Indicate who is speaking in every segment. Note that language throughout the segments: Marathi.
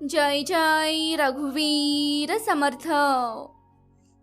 Speaker 1: जय जय रघुवीर समर्थ.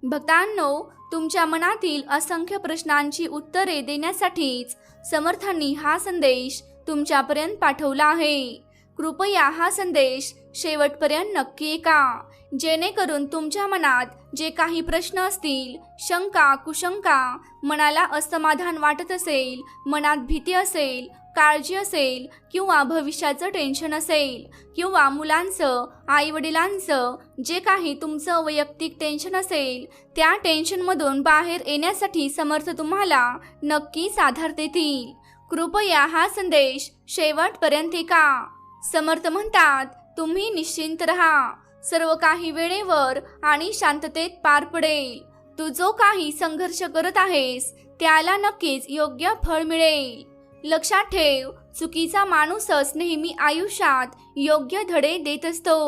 Speaker 1: भक्तांनो तुमच्या मनातील असंख्य प्रश्नांची उत्तरे देण्यासाठीच समर्थांनी हा संदेश तुमच्यापर्यंत पाठवला आहे. कृपया हा संदेश शेवटपर्यंत नक्की ऐका. जेणेकरून तुमच्या मनात जे काही प्रश्न असतील शंका कुशंका मनाला असमाधान वाटत असेल मनात भीती असेल काळजी असेल किंवा भविष्याचं टेन्शन असेल किंवा मुलांचं आई वडिलांचं जे काही तुमचं वैयक्तिक टेन्शन असेल त्या टेन्शनमधून बाहेर येण्यासाठी समर्थ तुम्हाला नक्कीच आधार देतील. कृपया हा संदेश शेवटपर्यंत का समर्थ म्हणतात तुम्ही निश्चिंत रहा. सर्व काही वेळेवर आणि शांततेत पार पडेल. तू जो काही संघर्ष करत आहेस त्याला नक्कीच योग्य फळ मिळेल. लक्षात ठेव चुकीचा माणूसच नेहमी आयुष्यात योग्य धडे देत असतो.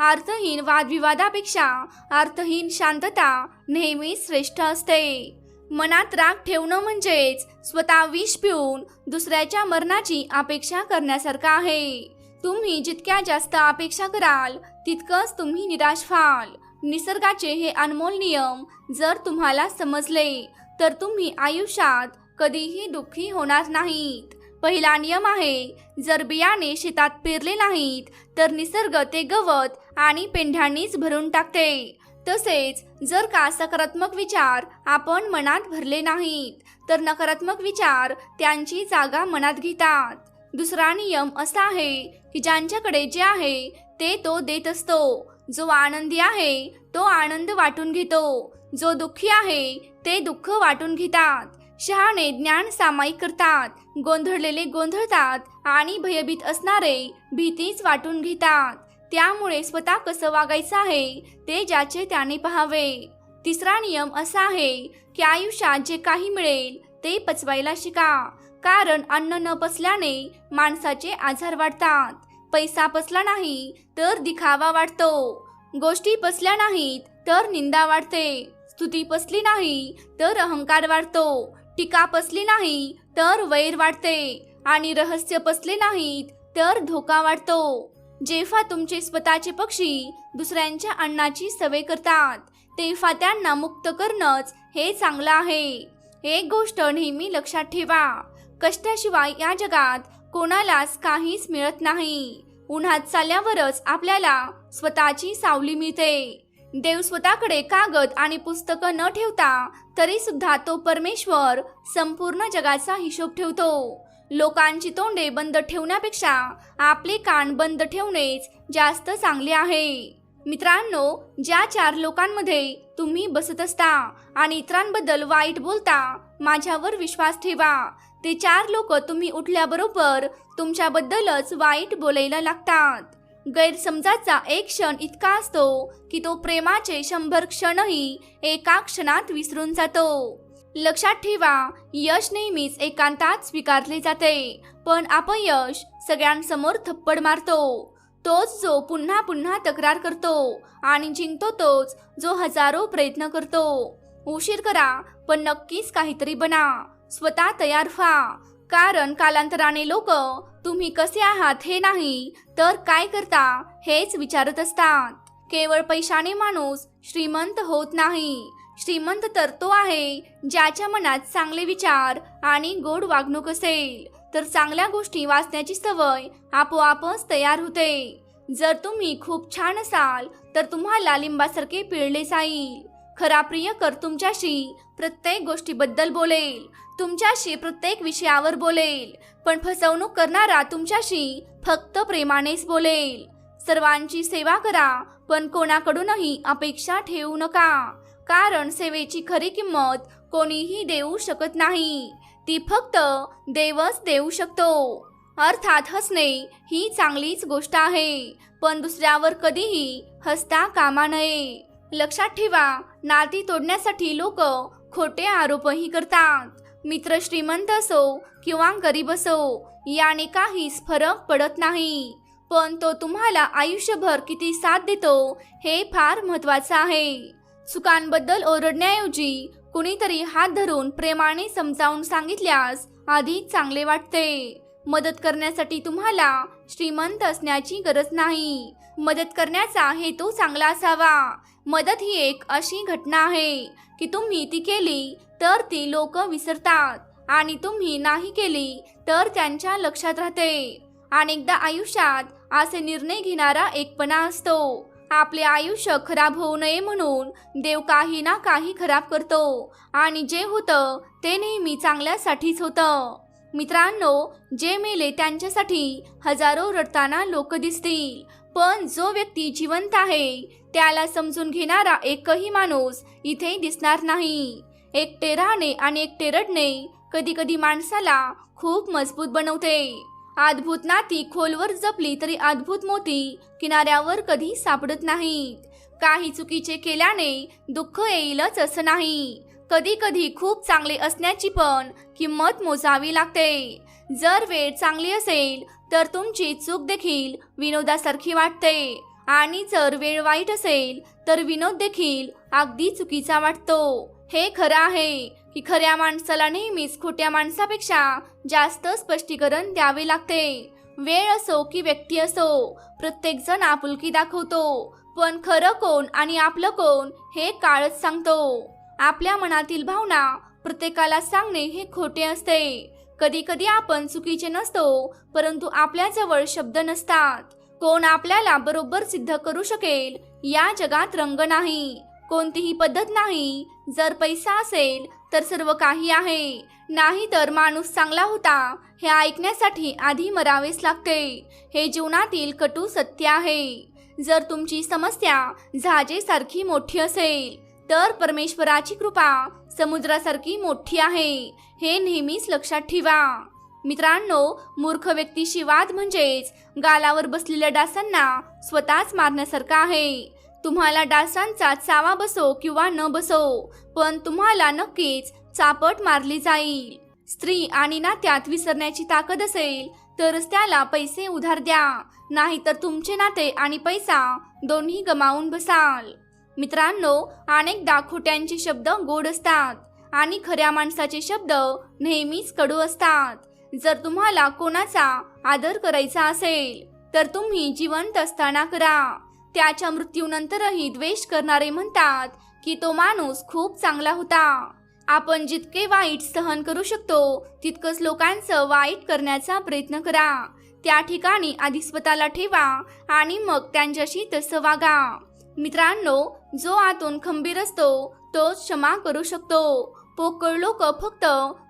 Speaker 1: अर्थहीन वादविवादापेक्षा अर्थहीन शांतता नेहमी श्रेष्ठ असते. मनात राग ठेवणं म्हणजेच स्वतः विष पिऊन दुसऱ्याच्या मरणाची अपेक्षा करण्यासारखं आहे. तुम्ही जितक्या जास्त अपेक्षा कराल तितकंच तुम्ही निराश व्हाल. निसर्गाचे हे अनमोल नियम जर तुम्हाला समजले तर तुम्ही आयुष्यात कधीही दुःखी होणार नाहीत. पहिला नियम आहे जर बियाणे शेतात पेरले नाहीत तर निसर्ग ते गवत आणि पेंढ्यांनीच भरून टाकते. तसेच जर का सकारात्मक विचार आपण मनात भरले नाहीत तर नकारात्मक विचार त्यांची जागा मनात घेतात. दुसरा नियम असा आहे की ज्यांच्याकडे जे आहे ते तो देत असतो. जो आनंदी आहे तो आनंद वाटून घेतो. जो दुःखी आहे ते दुःख वाटून घेतात. शहाणे ज्ञान सामायिक करतात. गोंधळलेले गोंधळतात आणि भयभीत असणारे भीतीच वाटून घेतात. त्यामुळे स्वतः कसं वागायचं आहे ते ज्याचे त्याने पाहावे. तिसरा नियम असा आहे की आयुष्यात जे काही मिळेल ते पचवायला शिका. कारण अन्न न पचल्याने माणसाचे आजार वाढतात. पैसा पचला नाही तर दिखावा वाढतो. गोष्टी पचल्या नाहीत तर निंदा वाढते. स्तुती पचली नाही तर अहंकार वाढतो. टीका पसली नाही तर वैर वाढते आणि रहस्य पसले नाहीत तर धोका वाढतो. जेव्हा तुमचे स्वतःचे पक्षी दुसऱ्यांच्या अन्नाची सवय करतात तेव्हा त्यांना मुक्त करणंच हे चांगलं आहे. एक गोष्ट नेहमी लक्षात ठेवा कष्टाशिवाय या जगात कोणालाच काहीच मिळत नाही. उन्हात चालल्यावरच आपल्याला स्वतःची सावली मिळते. देव स्वतःकडे कागद आणि पुस्तकं न ठेवता तरी सुद्धा तो परमेश्वर संपूर्ण जगाचा हिशोब ठेवतो. लोकांची तोंडे बंद ठेवण्यापेक्षा आपले कान बंद ठेवणेच जास्त चांगले आहे. मित्रांनो ज्या चार लोकांमध्ये तुम्ही बसत असता आणि इतरांबद्दल वाईट बोलता माझ्यावर विश्वास ठेवा. ते चार लोक तुम्ही उठल्याबरोबर तुमच्याबद्दलच वाईट बोलायला लागतात. गैरसमजाचा एक क्षण इतका असतो की तो प्रेमाचे शंभर क्षणही एका क्षणात विसरून जातो. लक्षात ठेवा यश नेहमीच एकांतात स्वीकारले जाते पण अपयश सगळ्यांसमोर थप्पड मारतो. तोच जो पुन्हा पुन्हा तक्रार करतो आणि जिंकतो तोच जो हजारो प्रयत्न करतो. उशीर करा पण नक्कीच काहीतरी बना. स्वतः तयार व्हा. कारण कालांतराने लोक तुम्ही कसे आहात हे नाही तर काय करता हेच विचारत असतात. केवळ पैशाने माणूस श्रीमंत होत नाही. श्रीमंत तर तो आहे ज्याच्या मनात चांगले विचार आणि गोड वागणूक असेल. तर चांगल्या गोष्टी वाचण्याची सवय आपोआपच तयार होते. जर तुम्ही खूप छान असाल तर तुम्हाला लिंबासारखे पिळले जाईल. खरा प्रियकर तुमच्याशी प्रत्येक गोष्टीबद्दल बोलेल. तुमच्याशी प्रत्येक विषयावर बोलेल. पण फसवणूक करणारा तुमच्याशी फक्त प्रेमानेच बोलेल. सर्वांची सेवा करा पण कोणाकडूनही अपेक्षा ठेवू नका. कारण सेवेची खरी किंमत कोणीही देऊ शकत नाही. ती फक्त देवच देऊ शकतो. अर्थात हसणे ही चांगलीच गोष्ट आहे पण दुसऱ्यावर कधीही हसता कामा नये. लक्षात ठेवा नाती तोडण्यासाठी लोक खोटे आरोपही करतात. मित्र श्रीमंत असो किंवा गरीब असो याने काहीच फरक पडत नाही. पण तो तुम्हाला आयुष्यभर किती साथ देतो हे फार महत्वाचं आहे. चुकांबद्दल ओरडण्याऐवजी कुणीतरी हात धरून प्रेमाने समजावून सांगितल्यास अधिक चांगले वाटते. मदत करण्यासाठी तुम्हाला श्रीमंत असण्याची गरज नाही. मदत करण्याचा हेतू चांगला असावा. मदत ही एक अशी घटना आहे की तुम्ही ती केली तर ती लोक विसरतात. आणि तुम्ही नाही केली तर त्यांच्या लक्षात राहते. अनेकदा आयुष्यात असे निर्णय घेणारा एकपणा असतो. आपले आयुष्य खराब होऊ नये म्हणून देव काही ना काही खराब करतो. आणि जे होतं ते नेहमी चांगल्यासाठीच होतं. मित्रांनो जे मेले त्यांच्यासाठी हजारो रडताना लोक दिसतील. पण जो व्यक्ती जिवंत आहे त्याला समजून घेणारा एकही माणूस इथे दिसणार नाही. एकटे राहणे आणि एकटे रडणे कधी कधी माणसाला खूप मजबूत बनवते. अद्भुत नाती खोलवर जपली तरी अद्भुत मोती किनाऱ्यावर कधी सापडत नाहीत. काही चुकीचे केल्याने दुःख येईलच असं नाही. कधी कधी खूप चांगले असण्याची पण किंमत मोजावी लागते. जर वेळ चांगली असेल तर तुमची चूक देखील विनोदासारखी वाटते. आणि जर वेळ वाईट असेल तर विनोद देखील अगदी चुकीचा वाटतो. हे खरं आहे की खऱ्या माणसाला नेहमीच खोट्या माणसापेक्षा जास्त स्पष्टीकरण द्यावे लागते. वेळ असो की व्यक्ती असो प्रत्येक जण आपुलकी दाखवतो. पण खरं कोण आणि आपलं कोण हे काळच सांगतो. आपल्या मनातील भावना प्रत्येकाला सांगणे हे खोटे असते. कधी कधी आपण चुकीचे नसतो परंतु आपल्याजवळ शब्द नसतात. कोण आपल्याला बरोबर सिद्ध करू शकेल? या जगात रंग नाही कोणतीही पद्धत नाही. जर पैसा असेल तर सर्व काही आहे. नाही तर माणूस चांगला होता हे ऐकण्यासाठी आधी मरावेच लागते. हे जीवनातील कटू सत्य आहे. जर तुमची समस्या झाजेसारखी मोठी असेल तर परमेश्वराची कृपा समुद्रासारखी मोठी आहे. हे नेहमीच लक्षात ठेवा. मित्रांनो मूर्ख व्यक्तीशी वाद म्हणजेच गालावर बसलेल्या डासांना स्वतःच मारण्यासारखा आहे. तुम्हाला डासांचा चावा बसो किंवा न बसो पण तुम्हाला नक्कीच चापट मारली जाईल. स्त्री आणि नात्यात विसरण्याची ताकद असेल तरच त्याला पैसे उधार द्या. नाहीतर तुमचे नाते आणि पैसा दोन्ही गमावून बसाल. मित्रांनो अनेकदा खोट्यांचे शब्द गोड असतात आणि खऱ्या माणसाचे शब्द नेहमीच कडू असतात. जर तुम्हाला कोणाचा आदर करायचा असेल तर तुम्ही जिवंत असताना करा. त्याच्या मृत्यूनंतरही द्वेष करणारे म्हणतात की तो माणूस खूप चांगला होता. आपण जितके वाईट सहन करू शकतो तितकंच लोकांचं वाईट करण्याचा प्रयत्न करा. त्या ठिकाणी आधी स्वतःला ठेवा आणि मग त्यांच्याशी तसं वागा. मित्रांनो जो आतून खंबीर असतो तोच क्षमा करू शकतो. पोकळ लोक फक्त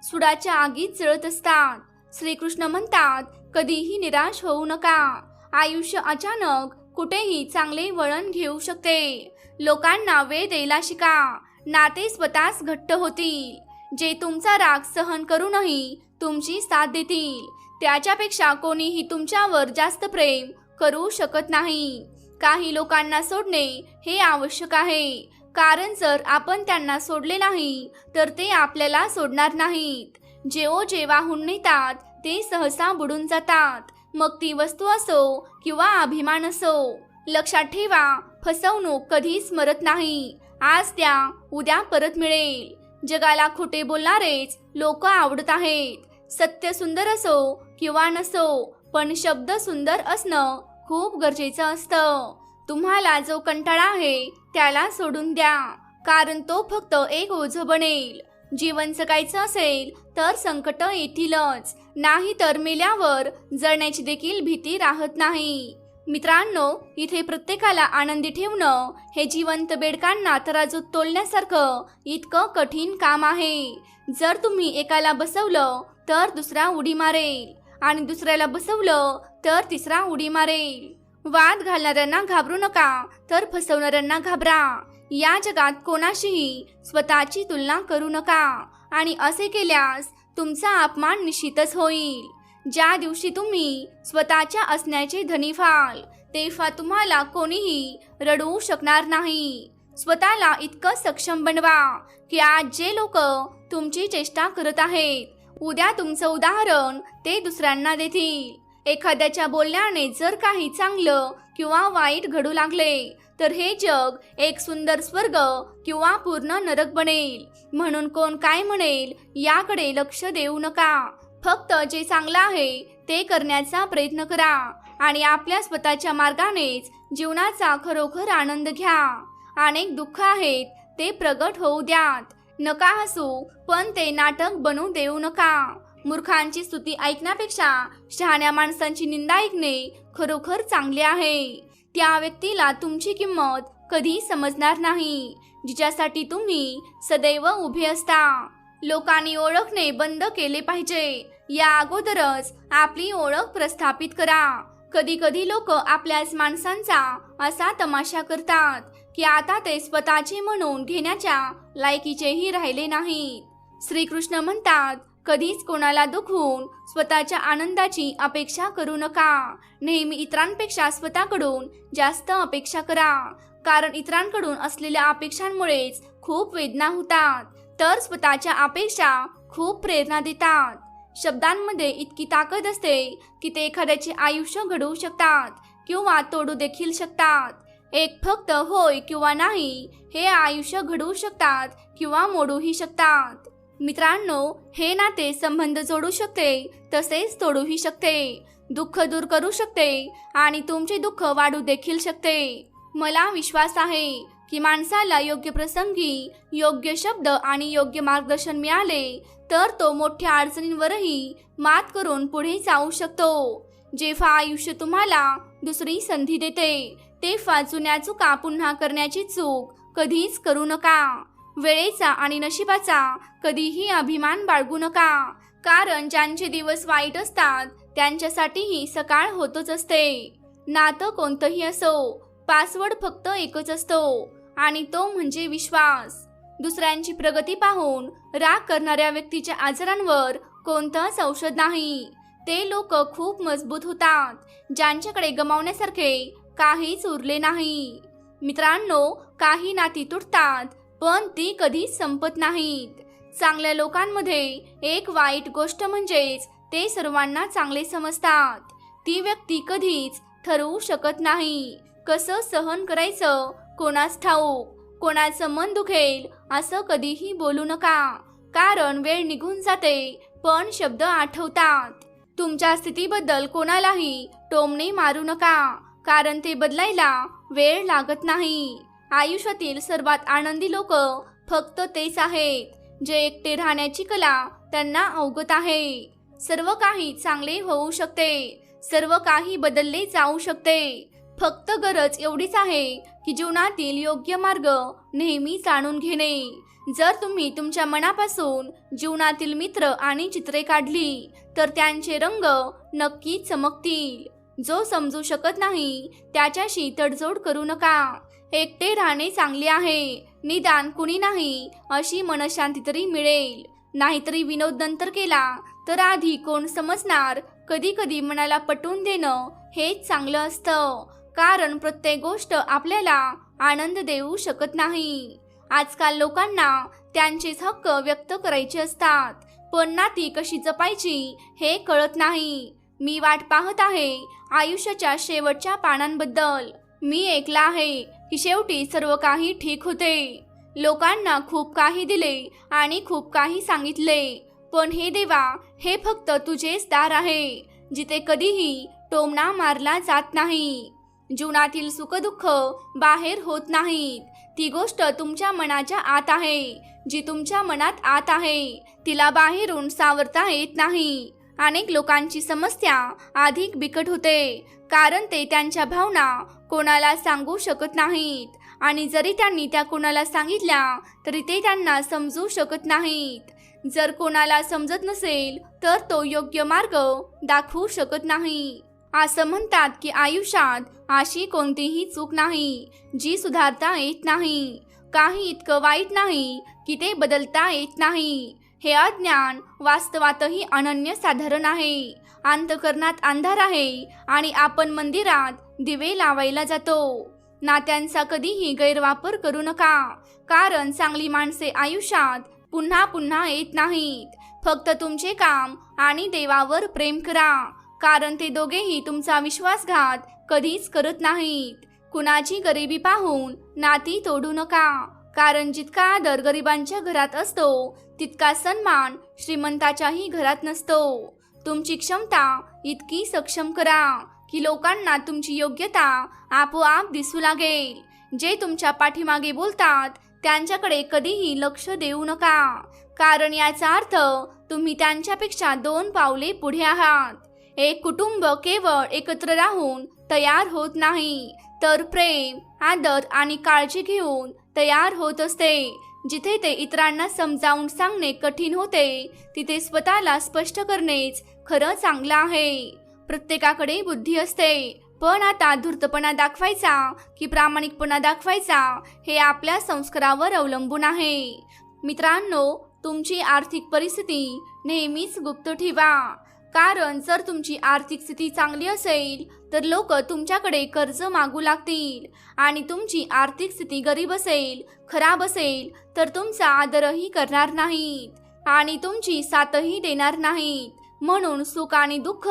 Speaker 1: सुडाच्या आगीत जळत असतात. श्रीकृष्ण म्हणतात कधीही निराश होऊ नका. आयुष्य अचानक कुठेही चांगले वळण घेऊ शकते. लोकांना वेळ द्यायला शिका. नाते स्वतःच घट्ट होतील. जे तुमचा राग सहन करूनही तुमची साथ देतील. त्याच्यापेक्षा कोणीही तुमच्यावर जास्त प्रेम करू शकत नाही. काही लोकांना सोडणे हे आवश्यक आहे. कारण जर आपण त्यांना सोडले नाही तर ते आपल्याला सोडणार नाहीत. जेओ जे वाहून नेतात ते सहसा बुडून जातात. मग ती वस्तू असो किंवा अभिमान असो लक्षात ठेवा फसवणूक कधीच मरत नाही. आज त्या उद्या परत मिळेल. जगाला खोटे बोलणारेच लोक आवडत आहेत. सत्य सुंदर असो किंवा नसो पण शब्द सुंदर असणं खूप गरजेचं असतं. तुम्हाला जो कंटाळा आहे त्याला सोडून द्या कारण तो फक्त एक ओझ बनेल. जीवन जगायचं असेल तर संकट येतीलच. नाही तर मेल्यावर जळण्याची देखील भीती राहत नाही. मित्रांनो इथे प्रत्येकाला आनंदी ठेवणं हे जिवंत बेडकांना तराजूत तोलण्यासारखं इतकं कठीण काम आहे. जर तुम्ही एकाला बसवलं तर दुसरा उडी मारेल. आणि दुसऱ्याला बसवलं तर तिसरा उडी मारेल. वाद घालणाऱ्यांना घाबरू नका तर फसवणाऱ्यांना घाबरा. या जगात कोणाशीही स्वतःची तुलना करू नका आणि असे केल्यास तुमचा अपमान निश्चितच होईल. ज्या दिवशी तुम्ही स्वतःच्या असण्याचे धनी व्हाल तेव्हा तुम्हाला कोणीही रडवू शकणार नाही. स्वतःला इतकं सक्षम बनवा की आज जे लोक तुमची चेष्टा करत आहेत उद्या तुमचं उदाहरण ते दुसऱ्यांना देतील. एखाद्याच्या बोलण्याने जर काही चांगलं किंवा वाईट घडू लागले तर हे जग एक सुंदर स्वर्ग किंवा पूर्ण नरक बनेल. म्हणून कोण काय म्हणेल याकडे लक्ष देऊ नका. फक्त जे चांगलं आहे ते करण्याचा प्रयत्न करा आणि आपल्या स्वतःच्या मार्गानेच जीवनाचा खरोखर आनंद घ्या. अनेक दुःख आहेत ते प्रगट होऊ द्यात. नका हसू पण ते नाटक बनवू देऊ नका. मूर्खांची स्तुती ऐकण्यापेक्षा शहाण्या माणसांची निंदा ऐकणे खरोखर चांगले आहे. त्या व्यक्तीला तुमची किंमत कधी समजणार नाही जिच्यासाठी तुम्ही सदैव उभे असता. लोकांनी ओळखणे बंद केले पाहिजे. या अगोदरच आपली ओळख प्रस्थापित करा. कधी कधी लोक आपल्याच माणसांचा असा तमाशा करतात की आता ते स्वतःचे म्हणून घेण्याच्या लायकीचेही राहिले नाहीत. श्रीकृष्ण म्हणतात कधीच कोणाला दुखवून स्वतःच्या आनंदाची अपेक्षा करू नका. नेहमी इतरांपेक्षा स्वतःकडून जास्त अपेक्षा करा. कारण इतरांकडून असलेल्या अपेक्षांमुळेच खूप वेदना होतात. तर स्वतःच्या अपेक्षा खूप प्रेरणा देतात. शब्दांमध्ये इतकी ताकद असते की ते एखाद्याचे आयुष्य घडवू शकतात किंवा तोडू देखील शकतात. एक फक्त होय किंवा नाही हे आयुष्य घडवू शकतात किंवा मोडूही शकतात. मित्रांनो हे नाते संबंध जोडू शकते तसेच तोडूही शकते. दुःख दूर करू शकते आणि तुमचे दुःख वाढू देखील शकते. मला विश्वास आहे की माणसाला योग्य प्रसंगी योग्य शब्द आणि योग्य मार्गदर्शन मिळाले तर तो मोठ्या अडचणींवरही मात करून पुढे जाऊ शकतो. जेव्हा आयुष्य तुम्हाला दुसरी संधी देते तेव्हा जुन्या चुका पुन्हा करण्याची चूक कधीच करू नका. वेळेचा आणि नशिबाचा कधीही अभिमान बाळगू नका. कारण ज्यांचे दिवस वाईट असतात त्यांच्यासाठीही सकाळ होतच असते. नातं कोणतंही असो पासवर्ड फक्त एकच असतो आणि तो म्हणजे विश्वास. दुसऱ्यांची प्रगती पाहून राग करणाऱ्या व्यक्तीच्या आजारांवर कोणतंच औषध नाही. ते लोक खूप मजबूत होतात ज्यांच्याकडे गमावण्यासारखे काहीच उरले नाही. मित्रांनो काही नाती तुटतात पण ती कधीच संपत नाहीत. चांगल्या लोकांमध्ये एक वाईट गोष्ट म्हणजेच ते सर्वांना चांगले समजतात. ती व्यक्ती कधीच ठरवू शकत नाही. कसं सहन करायचं? कोणास ठाऊक? कोणाचं मन दुखेल? असं कधीही बोलू नका. कारण वेळ निघून जाते पण शब्द आठवतात. तुमच्या स्थितीबद्दल कोणालाही टोमणे मारू नका. कारण ते बदलायला वेळ लागत नाही. आयुष्यातील सर्वात आनंदी लोक फक्त तेच आहेत जे एकटे राहण्याची कला त्यांना अवगत आहे. सर्व काही चांगले होऊ शकते सर्व काही बदलले जाऊ शकते. फक्त गरज एवढीच आहे की जीवनातील योग्य मार्ग नेहमी जाणून घेणे. जर तुम्ही तुमच्या मनापासून जीवनातील मित्र आणि चित्रे काढली तर त्यांचे रंग नक्की चमकतील. जो समजू शकत नाही त्याच्याशी तडजोड करू नका. एकटे राहणे चांगले आहे. निदान कुणी नाही अशी मनशांती तरी मिळेल. नाहीतरी विनोद नंतर केला तर आधी कोण समजणार? कधी कधी मनाला पटवून देणं हेच चांगलं असतं. कारण प्रत्येक गोष्ट आपल्याला आनंद देऊ शकत नाही. आजकाल लोकांना त्यांचेच हक्क व्यक्त करायचे असतात. पण नाती कशी जपायची हे कळत नाही. मी वाट पाहत आहे आयुष्याच्या शेवटच्या पानांबद्दल. मी ऐकला आहे. की शेवटी सर्व काही ठीक होते. लोकांना खूप काही दिले आणि खूप काही सांगितले. पण हे देवा हे फक्त तुझेच दार आहे जिथे कधीही टोमणा मारला जात नाही. जीवनातील सुखदुःख बाहेर होत नाहीत. ती गोष्ट तुमच्या मनाच्या आत आहे. जी तुमच्या मनात आत आहे तिला बाहेरून सावरता येत नाही. अनेक लोकांची समस्या अधिक बिकट होते. कारण ते त्यांच्या भावना कोणाला सांगू शकत नाहीत. आणि जरी त्यांनी त्या कोणाला सांगितल्या तरी ते त्यांना समजू शकत नाहीत. जर कोणाला समजत नसेल तर तो योग्य मार्ग दाखवू शकत नाही. असं म्हणतात की आयुष्यात अशी कोणतीही चूक नाही जी सुधारता येत नाही. काही इतकं वाईट नाही की ते बदलता येत नाही. हे अज्ञान वास्तवातही अनन्य साधारण आहे. अंतकरणात अंधार आहे आणि आपण मंदिरात दिवे लावायला जातो. नात्यांचा कधीही गैरवापर करू नका कारण चांगली माणसे आयुष्यात पुन्हा पुन्हा येत नाहीत. फक्त तुमचे काम आणि देवावर प्रेम करा कारण ते दोघेही तुमचा विश्वासघात कधीच करत नाहीत. कुणाची गरिबी पाहून नाती तोडू नका. कारण जितका आदर गरिबांच्या घरात असतो तितका सन्मान श्रीमंताच्याही घरात नसतो. तुमची क्षमता इतकी सक्षम करा की लोकांना तुमची योग्यता आपोआप दिसू लागेल. जे तुमच्या पाठीमागे बोलतात त्यांच्याकडे कधीही लक्ष देऊ नका. कारण याचा अर्थ तुम्ही त्यांच्यापेक्षा दोन पावले पुढे आहात. एक कुटुंब केवळ एकत्र राहून तयार होत नाही तर प्रेम आदर आणि काळजी घेऊन तयार होत असते. जिथे ते इतरांना समजावून सांगणे कठीण होते तिथे स्वतःला स्पष्ट करणेच खरं चांगलं आहे. प्रत्येकाकडे बुद्धी असते. पण आता धूर्तपणा दाखवायचा की प्रामाणिकपणा दाखवायचा हे आपल्या संस्कारावर अवलंबून आहे. मित्रांनो तुमची आर्थिक परिस्थिती नेहमीच गुप्त ठेवा. कारण जर तुमची आर्थिक स्थिती चांगली असेल तर लोक तुमच्याकडे कर्ज मागू लागतील. आणि तुमची आर्थिक स्थिती गरीब असेल खराब असेल तर तुमचा आदरही करणार नाहीत. आणि तुमची साथही देणार नाहीत. म्हणून सुख आणि दुःख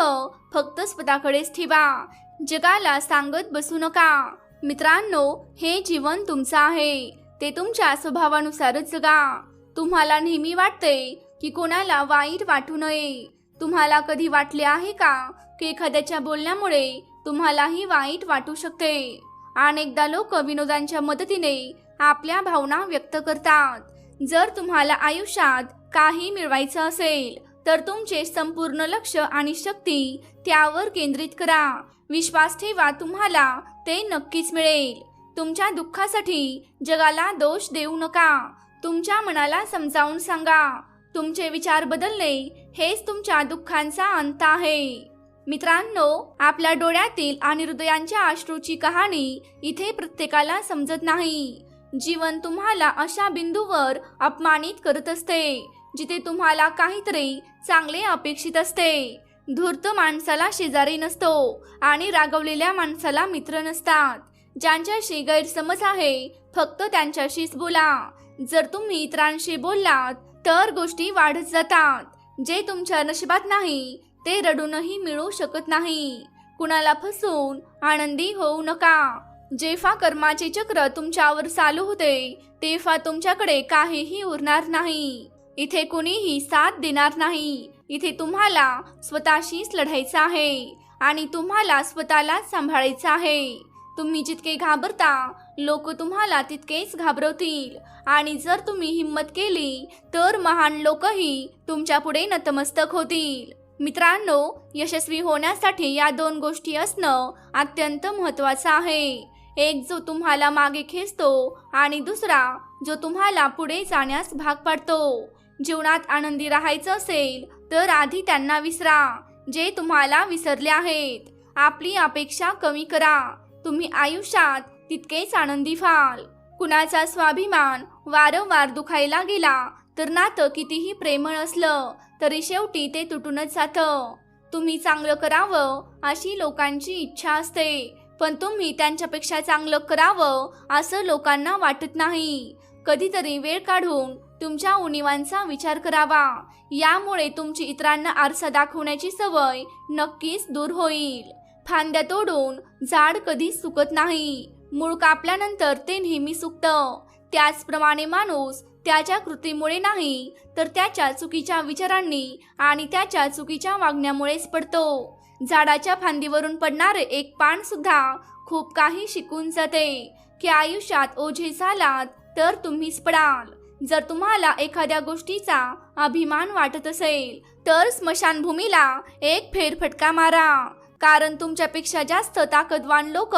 Speaker 1: फक्त स्वतःकडेच ठेवा. जगाला सांगत बसू नका. मित्रांनो हे जीवन तुमचं आहे. ते तुमच्या स्वभावानुसारच जगा. तुम्हाला नेहमी वाटते की कोणाला वाईट वाटू नये. तुम्हाला कधी वाटले आहे का की एखाद्याच्या बोलण्यामुळे तुम्हालाही वाईट वाटू शकते? अनेकदा लोक विनोदांच्या मदतीने आपल्या भावना व्यक्त करतात. जर तुम्हाला आयुष्यात काही मिळवायचं असेल तर तुमचे संपूर्ण लक्ष आणि शक्ती त्यावर केंद्रित करा. विश्वास ठेवा तुम्हाला ते नक्कीच मिळेल. तुमच्या दुःखासाठी जगाला दोष देऊ नका. तुमच्या मनाला समजावून सांगा. तुमचे विचार बदलणे हेच तुमच्या दुःखांचा अंत आहे. मित्रांनो आपल्या डोळ्यातील आणि हृदयांच्या अश्रूची कहाणी इथे प्रत्येकाला समजत नाही. जीवन तुम्हाला अशा बिंदूवर अपमानित करत असते जिथे तुम्हाला काहीतरी चांगले अपेक्षित असते. धूर्त माणसाला शेजारी नसतो आणि रागवलेल्या माणसाला मित्र नसतात. ज्यांच्याशी गैरसमज आहे फक्त त्यांच्याशीच बोला. जर तुम्ही इतरांशी बोललात तर गोष्टी वाढत जातात. जे तुमच्या नशिबात नाही ते रडूनही मिळू शकत नाही. कुणाला फसवून आनंदी होऊ नका. जेव्हा कर्माचे चक्र तुमच्यावर चालू होते तेव्हा तुमच्याकडे काहीही उरणार नाही. इथे कुणीही साथ देणार नाही. इथे तुम्हाला स्वतःशीच लढायचं आहे आणि तुम्हाला स्वतःला सांभाळायचं आहे. तुम्ही जितके घाबरता लोक तुम्हाला तितकेच घाबरवतील. आणि जर तुम्ही हिंमत केली तर महान लोकही तुमच्यापुढे नतमस्तक होतील. मित्रांनो यशस्वी होण्यासाठी या दोन गोष्टी असणं अत्यंत महत्वाचं आहे. एक जो तुम्हाला मागे खेचतो आणि दुसरा जो तुम्हाला पुढे जाण्यास भाग पाडतो. जीवनात आनंदी राहायचं असेल तर आधी त्यांना विसरा. जे तुम्हाला विसरले आहेत आपली अपेक्षा कमी करा. तुम्ही आयुष्यात तितकेच आनंदी व्हाल. कुणाचा स्वाभिमान वारंवार दुखायला गेला तर नातं कितीही प्रेमळ असलं तरी शेवटी ते तुटूनच जातं. तुम्ही चांगलं करावं अशी लोकांची इच्छा असते. पण तुम्ही त्यांच्यापेक्षा चांगलं करावं असं लोकांना वाटत नाही. कधीतरी वेळ काढून तुमच्या उणीवांचा विचार करावा. यामुळे तुमची इतरांना आरसा दाखवण्याची सवय नक्कीच दूर होईल. फांद्या तोडून झाड कधीच सुकत नाही. मूळ कापल्यानंतर ते नेहमी सुकतं. त्याचप्रमाणे माणूस त्याच्या कृतीमुळे नाही तर त्याच्या चुकीच्या विचारांनी आणि त्याच्या चुकीच्या वागण्यामुळेच पडतो. झाडाच्या फांदीवरून पडणारे एक पान सुद्धा खूप काही शिकून जाते. की आयुष्यात ओझे झालात तर तुम्हीच पडाल. जर तुम्हाला एखाद्या गोष्टीचा अभिमान वाटत असेल तर स्मशानभूमीला एक फेरफटका मारा. कारण तुमच्यापेक्षा जास्त ताकदवान लोक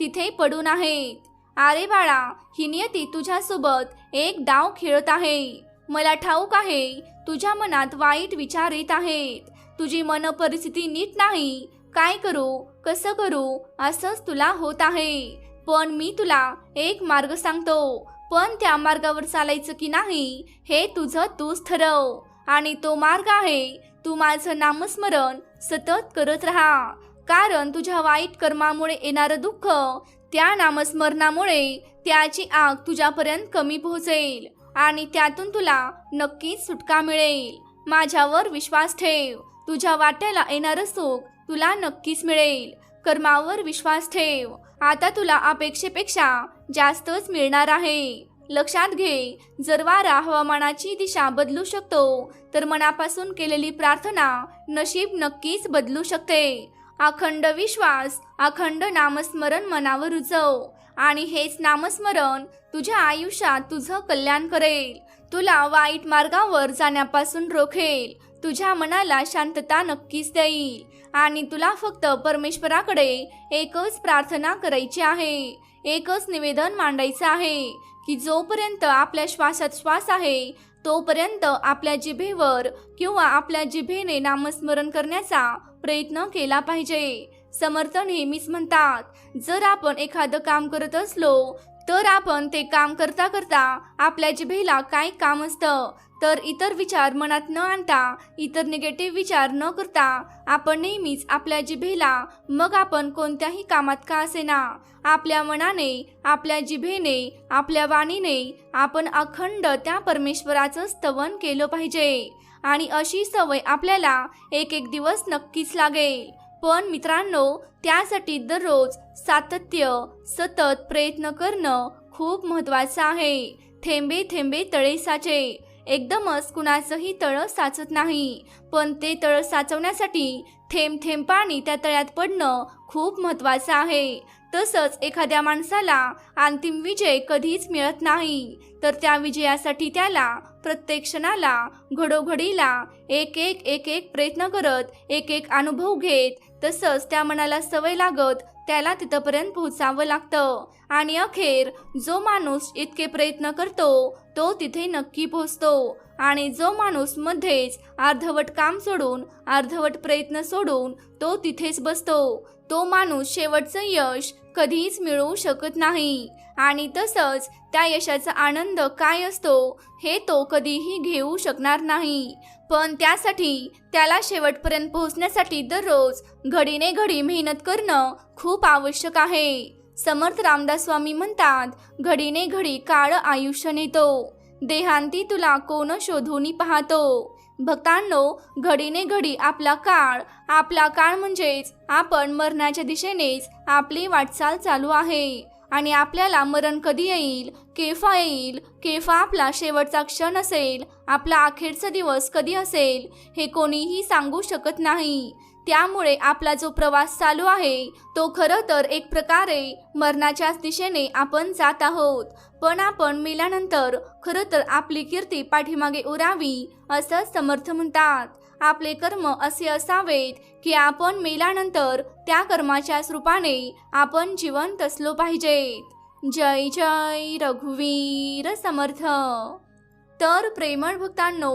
Speaker 1: तिथे पडून आहेत. अरे बाळा ही नियती तुझ्यासोबत एक डाव खेळत आहे. मला ठाऊक आहे तुझ्या मनात वाईट विचार येत आहेत. तुझी मन परिस्थिती नीट नाही. काय करू कसं करू असंच तुला होत आहे. पण मी तुला एक मार्ग सांगतो. पण त्या मार्गावर चालायचं की नाही हे तुझं तूच ठरव. आणि तो मार्ग आहे तू माझं नामस्मरण सतत करत राहा. कारण तुझ्या वाईट कर्मामुळे येणारं दुःख त्या नामस्मरणामुळे त्याची आग तुझ्यापर्यंत कमी पोहोचेल आणि त्यातून तुला नक्कीच सुटका मिळेल. माझ्यावर विश्वास ठेव. तुझ्या वाट्याला येणारं सुख तुला नक्कीच मिळेल. कर्मावर विश्वास ठेव. आता तुला अपेक्षेपेक्षा जास्तच मिळणार आहे. लक्षात घे जर वारा हवामानाची दिशा बदलू शकतो तर मनापासून केलेली प्रार्थना नशीब नक्कीच बदलू शकते. अखंड विश्वास अखंड नामस्मरण मनावर रुजव आणि हेच नामस्मरण तुझ्या आयुष्यात तुझं कल्याण करेल. तुला वाईट मार्गावर जाण्यापासून रोखेल. तुझ्या मनाला शांतता नक्कीच देईल आणि तुला फक्त परमेश्वराकडे एकच प्रार्थना करायची आहे. एकच निवेदन मांडायचं आहे. की जोपर्यंत आपल्या श्वासात श्वास आहे तोपर्यंत आपल्या जिभेवर किंवा आपल्या जिभेने नामस्मरण करण्याचा प्रयत्न केला पाहिजे. समर्थ नेहमीच म्हणतात. जर आपण एखादं काम करत असलो तर आपण ते काम करता करता आपल्या जिभेला काय काम असतं. तर इतर विचार मनात न आणता इतर निगेटिव्ह विचार न करता आपण नेहमीच आपल्या जिभेला मग आपण कोणत्याही कामात का असेना? आपल्या मनाने आपल्या जिभेने आपल्या वाणीने आपण अखंड त्या परमेश्वराचं स्तवन केलं पाहिजे. आणि अशी सवय आपल्याला एक एक दिवस नक्कीच लागेल. पण मित्रांनो त्यासाठी दररोज सातत्य सतत प्रयत्न करणं खूप महत्त्वाचं आहे. थेंबे थेंबे तळे साचे. एकदमच कुणाचंही तळं साचत नाही. पण ते तळं साचवण्यासाठी थेंब थेंब पाणी त्या तळ्यात पडणं खूप महत्त्वाचं आहे. तसंच एखाद्या माणसाला अंतिम विजय कधीच मिळत नाही. तर त्या विजयासाठी त्याला प्रत्येक क्षणाला घडोघडीला एक एक एक एक प्रयत्न करत एक एक अनुभव घेत तसंच त्या मनाला सवय लागत त्याला तिथंपर्यंत पोहोचावं लागतं. आणि अखेर जो माणूस इतके प्रयत्न करतो तो तिथे नक्की पोहोचतो. आणि जो माणूस मध्येच अर्धवट काम सोडून अर्धवट प्रयत्न सोडून तो तिथेच बसतो. तो माणूस शेवटचं यश कधीच मिळवू शकत नाही. आणि तसंच त्या यशाचा आनंद काय असतो हे तो कधीही घेऊ शकणार नाही. पण त्यासाठी त्याला शेवटपर्यंत पोहोचण्यासाठी दररोज घडीने घडी मेहनत करणं खूप आवश्यक आहे. समर्थ रामदास स्वामी म्हणतात घडीने घडी काळ आयुष्य नेतो. देहांती तुला कोण शोधून पाहतो. भक्तांनो घडीने घडी आपला काळ आपला काळ म्हणजेच आपण मरणाच्या दिशेनेच आपली वाटचाल चालू आहे. आणि आपल्याला मरण कधी येईल केफा येईल केफा आपला शेवटचा क्षण असेल आपला अखेरचा दिवस कधी असेल हे कोणीही सांगू शकत नाही. त्यामुळे आपला जो प्रवास चालू आहे तो खरं तर एक प्रकारे मरणाच्याच दिशेने आपण जात आहोत. पण आपण मेल्यानंतर खरं तर आपली कीर्ती पाठीमागे उरावी असं समर्थ म्हणतात. आपले कर्म असे असावेत की आपण मेल्यानंतर त्या कर्माच्याच रूपाने आपण जिवंत असलो पाहिजेत. जय जय रघुवीर समर्थ. तर प्रेमळ भक्तांनो